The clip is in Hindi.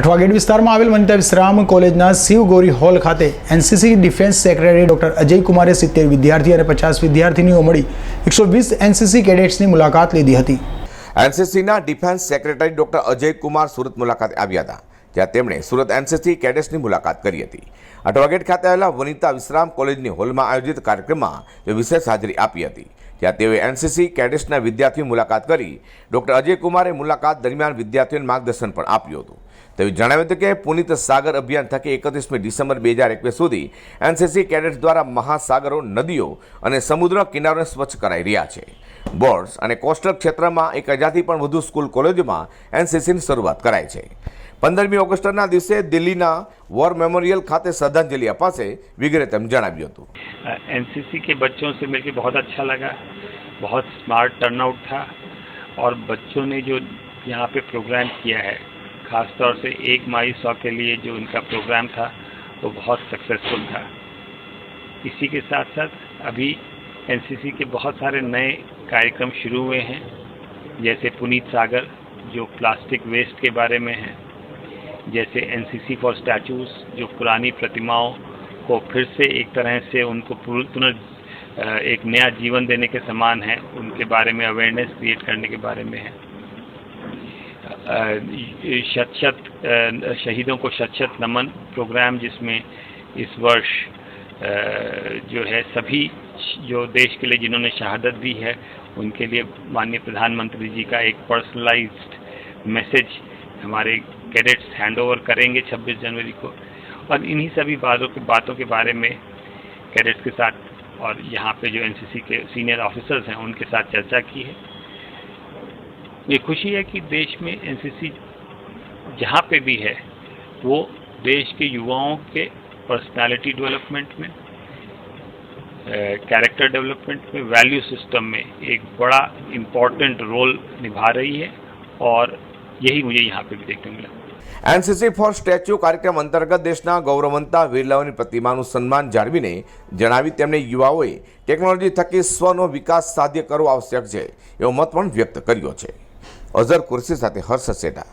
અઠવા ગેટ વિસ્તારમાં આવેલ વનિતા વિશ્રામ કોલેજના શિવ ગૌરી હોલ ખાતે NCC defence secretary doctor Ajay કુમારે સિત્તેર વિદ્યાર્થી અને પચાસ વિદ્યાર્થીનીઓ મળી એકસો વીસ એનસીસી કેડેટ્સની મુલાકાત લીધી હતી. એનસીસીના defence secretary doctor Ajay Kumar Surat મુલાકાતે આવ્યા હતા, જ્યાં તેમણે સુરત એનસીસી કેડેટ્સની મુલાકાત કરી હતી. અઠવાગેટ ખાતે આવેલા વનિતા વિશ્રામ કોલેજની હોલમાં આયોજિત કાર્યક્રમમાં વિશેષ હાજરી આપી હતી, જ્યાં તેઓએ એનસીસી કેડેટ્સના વિદ્યાર્થીઓ મુલાકાત કરી ડોક્ટર અજય કુમારે મુલાકાત દરમિયાન વિદ્યાર્થીઓને માર્ગદર્શન પણ આપ્યું હતું. તેઓએ જણાવ્યું હતું કે પુનિત સાગર અભિયાન થકી એકત્રીસમી ડિસેમ્બર બે હજાર એકવીસ સુધી એનસીસી કેડેટ્સ દ્વારા મહાસાગરો નદીઓ અને સમુદ્ર કિનારોને સ્વચ્છ કરાઈ રહ્યા છે બોર્ડ્સ અને કોસ્ટલ ક્ષેત્રમાં એક હજારથી પણ વધુ સ્કૂલ કોલેજોમાં એનસીસીની શરૂઆત કરાઈ છે પંદરમી ઓગસ્ટના દિવસે દિલ્હીના વોર મેમોરિયલ ખાતે શ્રદ્ધાંજલિ અપાશે વગેરે તેમ જણાવ્યું હતું एनसीसी के बच्चों से मिलकर बहुत अच्छा लगा बहुत स्मार्ट टर्नआउट था और बच्चों ने जो यहाँ पे प्रोग्राम किया है ख़ास तौर से एक माई सौ के लिए जो इनका प्रोग्राम था, वो बहुत सक्सेसफुल था। इसी के साथ साथ अभी एनसीसी के बहुत सारे नए कार्यक्रम शुरू हुए हैं, जैसे पुनीत सागर, जो प्लास्टिक वेस्ट के बारे में है, जैसे एनसीसी फॉर स्टैचूज जो पुरानी प्रतिमाओं को फिर से एक तरह से उनको पुन- पुनर् एक नया जीवन देने के समान है, उनके बारे में अवेयरनेस क्रिएट करने के बारे में है। शत शत शहीदों को शत शत नमन प्रोग्राम जिसमें इस वर्ष जो है सभी जो देश के लिए जिन्होंने शहादत दी है, उनके लिए माननीय प्रधानमंत्री जी का एक पर्सनलाइज्ड मैसेज हमारे कैडेट्स हैंड ओवर करेंगे 26 जनवरी को। और इन्हीं सभी बातों के बातों के बारे में कैडेट्स के साथ और यहाँ पे जो एनसीसी के सीनियर ऑफिसर्स हैं, उनके साथ चर्चा की है। ये खुशी है कि देश में एनसीसी जहाँ पे भी है वो देश के युवाओं के पर्सनालिटी डेवलपमेंट में कैरेक्टर डेवलपमेंट में वैल्यू सिस्टम में एक बड़ा इम्पोर्टेंट रोल निभा रही है और यही मुझे यहाँ पे भी देखने मिला એનસીસી ફોર સ્ટેચ્યુ કાર્યક્રમ અંતર્ગત દેશના ગૌરવંતા વીરલાઓની પ્રતિમાનું સન્માન જાળવીને જણાવી તેમણે યુવાઓએ ટેકનોલોજી થકી સ્વનો વિકાસ સાધ્ય કરવો આવશ્યક છે એવો મત પણ વ્યક્ત કર્યો છે અઝર કુરશી સાથે હર્ષ સેટા